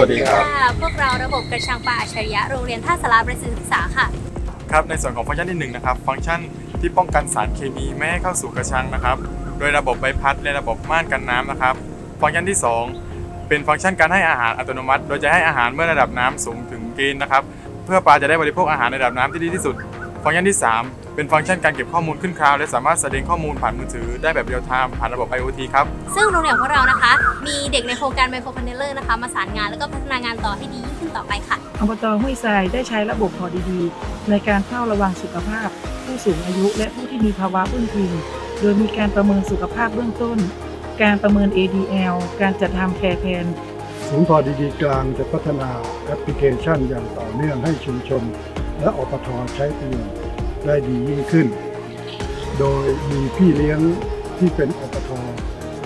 วัสดีครับ พวกเราระบบกระชังปลาอัจฉริยะโรงเรียนท่าสาราประสิทธิศึกษาค่ะ ครับในส่วนของฟังก์ชันที่หนึ่งนะครับ ฟังก์ชันที่ป้องกันสารเคมีไม่ให้เข้าสู่กระชังนะครับ โดยระบบใบพัดและระบบม่านกันน้ำนะครับ ฟังก์ชันที่สองเป็นฟังก์ชันการให้อาหารอัตโนมัติ โดยจะให้อาหารเมื่อระดับน้ำสูงถึงเกณฑ์นะครับ เพื่อปลาจะได้บริโภคอาหารในระดับน้ำที่ดีที่สุด ฟังก์ชันที่ 3 เป็นฟังก์ชันการเก็บข้อมูลขึ้นคลาวด์และสามารถแสดงข้อมูลผ่านมือถือได้แบบเรียลไทม์ผ่านระบบ IoT ครับ ซึ่งโรงเรียนของเรานะคะ มีเด็กในโครงการไมโครพันเนลเลอร์นะคะ มาสานงานแล้วก็พัฒนางานต่อให้ดียิ่งขึ้นต่อไปค่ะ อบตห้วยทรายได้ใช้ระบบพอดีๆ ในการเฝ้าระวังสุขภาพ ผู้สูงอายุ และผู้ที่มีภาวะพึ่งพิงโดยมีการประเมินสุขภาพเบื้องต้น การประเมิน ADL การจัดทำแคร์แพน ศูนย์พอดีๆกลางจะพัฒนาแอปพลิเคชันอย่างต่อเนื่องให้ชุมชน และอปทใช้ประโยชน์ ได้ดียิ่งขึ้น โดยมีพี่เลี้ยงที่เป็นอปท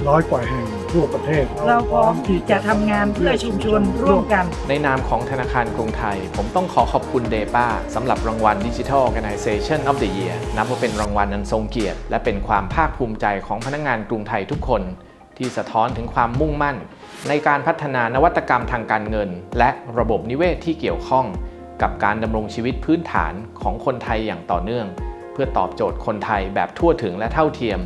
ร้อยกว่าแห่งทั่วประเทศ เราพร้อมที่จะทำงานเพื่อชุมชนร่วมกัน ในนามของธนาคารกรุงไทย ผมต้องขอขอบคุณเดป้าสำหรับรางวัล Digital Organization of the Year นับว่าเป็นรางวัลอันทรงเกียรติ และเป็นความภาคภูมิใจของพนักงานกรุงไทยทุกคน ที่สะท้อนถึงความมุ่งมั่น ในการพัฒนานวัตกรรมทางการเงิน และระบบนิเวศที่เกี่ยวข้อง กับการดำรงชีวิตพื้นฐานของคนไทยอย่างต่อเนื่อง เพื่อตอบโจทย์คนไทยแบบทั่วถึงและเท่าเทียม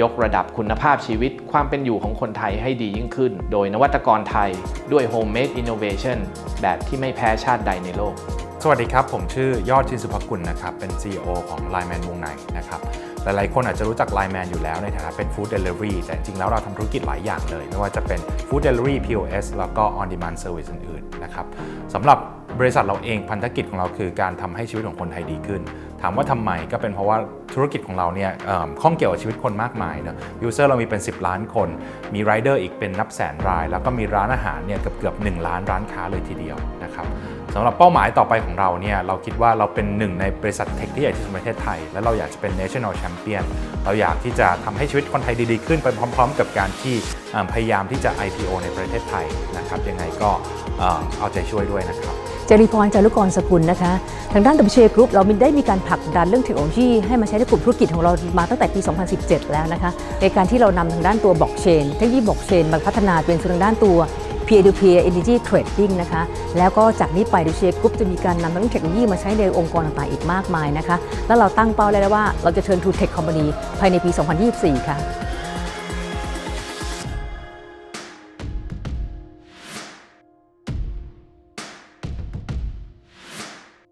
ยกระดับคุณภาพชีวิตความเป็นอยู่ของคนไทยให้ดียิ่งขึ้น โดยนวัตกรไทยด้วย Homemade Innovation แบบที่ไม่แพ้ชาติใดในโลก สวัสดีครับ ผมชื่อยอดชินสุภกุลนะครับ เป็น CEO ของ Line Man วงในนะครับ หลายๆคนอาจจะรู้จัก Line Man อยู่แล้วในฐานะเป็น Food Delivery แต่จริงๆแล้วเราทำธุรกิจหลายอย่างเลย ไม่ว่าจะเป็น Food Delivery POS แล้วก็ On Demand Service อื่นๆนะครับสำหรับบริษัทเราเองพันธกิจของเราคือการทำให้ชีวิตของคนไทยดีขึ้น ถามว่าทำไมก็เป็นเพราะว่าธุรกิจของเราเนี่ยข้องเกี่ยวกับชีวิตคนมากมายเนอะยูเซอร์เรามีเป็น 10 ล้านคน มีไรเดอร์อีกเป็นนับแสนราย แล้วก็มีร้านอาหารเนี่ยเกือบเกือบๆ1ล้านร้านค้าเลยทีเดียวนะครับ สำหรับเป้าหมายต่อไปของเราเนี่ยเราคิดว่าเราเป็นหนึ่งในบริษัทเทคที่ใหญ่ที่สุดในประเทศไทย และเราอยากจะเป็น national champion เราอยากที่จะทำให้ชีวิตคนไทยดีๆขึ้นไปพร้อม ๆ กับการที่พยายามที่จะ IPO ในประเทศไทยนะครับยังไงก็เอาใจช่วยด้วยนะครับจริพรจารุกรสกุลนะคะ ทางด้าน WCA Group เราได้มีการผลักดันเรื่องเทคโนโลยีให้มาใช้ในกลุ่มธุรกิจของเรามาตั้งแต่ปี 2017 แล้วนะคะ ในการที่เรานำทางด้านตัวบล็อกเชนเทคโนโลยีบล็อกเชนมาพัฒนาเป็นส่วนทางด้านตัว peer to peer energy trading นะคะ แล้วก็จากนี้ไป WCA Group จะมีการนำเรื่องเทคโนโลยีมาใช้ในองค์กรต่างๆอีกมากมายนะคะ แล้วเราตั้งเป้าไว้แล้วว่าเราจะเชิญทูเทคคอมพานีภายในปี 2024 ค่ะ